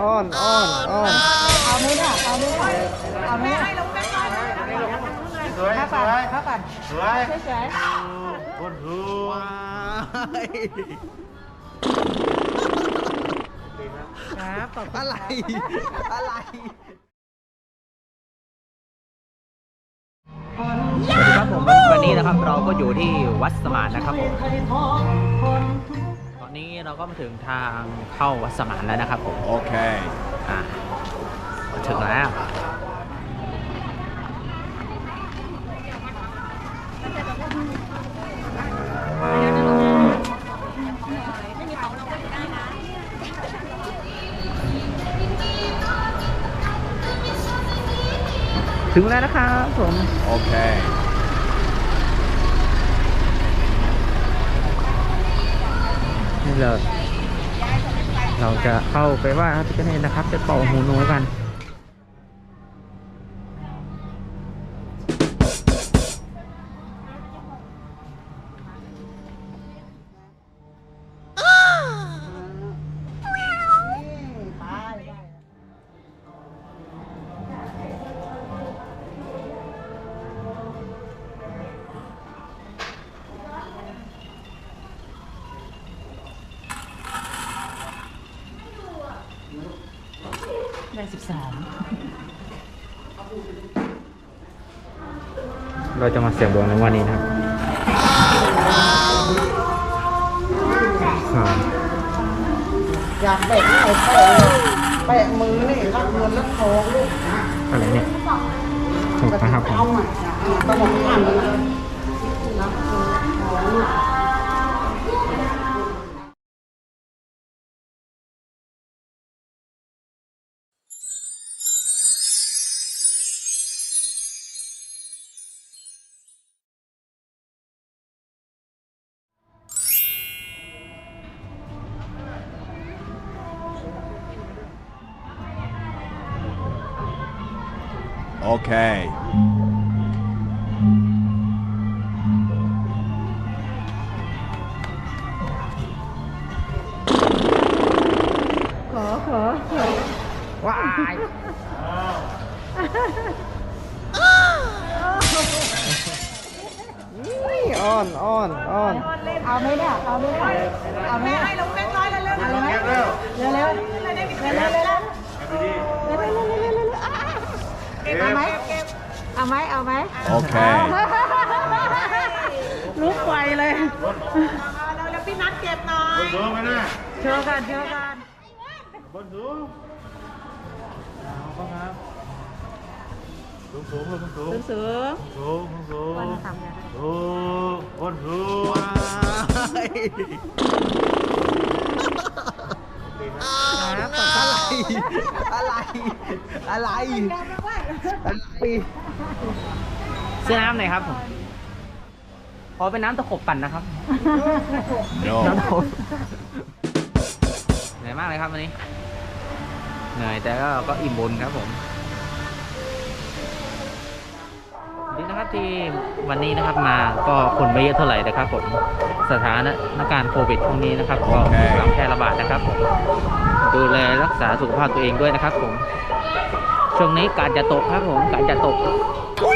อ้อนอ้อนอ้อนเอาไหมเนี่ยเอาไหมเนี่ยเอาไหมให้ลงแบงค์ร้อยสวยข้าสปั่นวยข้าปั่นสวยเฉยคนหูว้ายๆครับอะไรอะไรสวัสดีครับผมวันนี้นะครับเราก็อยู่ที่วัดสมานนะครับผม เราก็มาถึงทางเข้าวัดสมานแล้วนะครับผมโอเคอ่าถึงแล้วถึงแล้วนะครับผม โอเค นี่เลย เราจะเข้าไปว่าพระพิฆเนศนะครับ จะเป่าหูหนูกัน ได้สิบสามเราจะมาเสี่ยงดวงในวันนี้นะครับอ่าอยากแบกไอ้แปะแปะมือนี่รักเงินรักทองลูกอะไรเนี่ยถูกนะครับผม เอาใหม่ต้องมองข้ามนะโอเคขอขอว้ายนี่อ้อนอ้ อนอ้อนเอาไหมเนี่ยเอาไหมเนี่ยเอาไหมให้ลงแบงค์ร้อยแล้วเร็วเอาเลยไหมเร็วเร็วเร็วเร็วเร็ว ไหมเอาไหมโอเค ลุกไฟเลยบนสูงไปนะโชว์กันโชว์กันบนสูงเอาครับสูงสูงเลยสูงสูงสูงสูงสูงสูงวันทำไงสูงบนสูงว้ายครับอะไรอะไรอะไรอะไร เสื้อน้ำหน่อยครับผมขอเป็นน้ำตะขบปั่นนะครับโนน้ำตะขบเหนื่อยมากเลยครับวันนี้ เหนื่อยแต่ก็ก็อิ่มบุญครับผมดีนะครับที่วันนี้นะครับมาก็คนไม่เยอะเท่าไหร่นะครับผมสถานการณ์โควิดช่วงนี้นะครับก็กำลังแพร่ระบาดนะครับผมดูแลรักษาสุขภาพตัวเองด้วยนะครับผมช่วงนี้การจะตกครับผมการจะตกโอ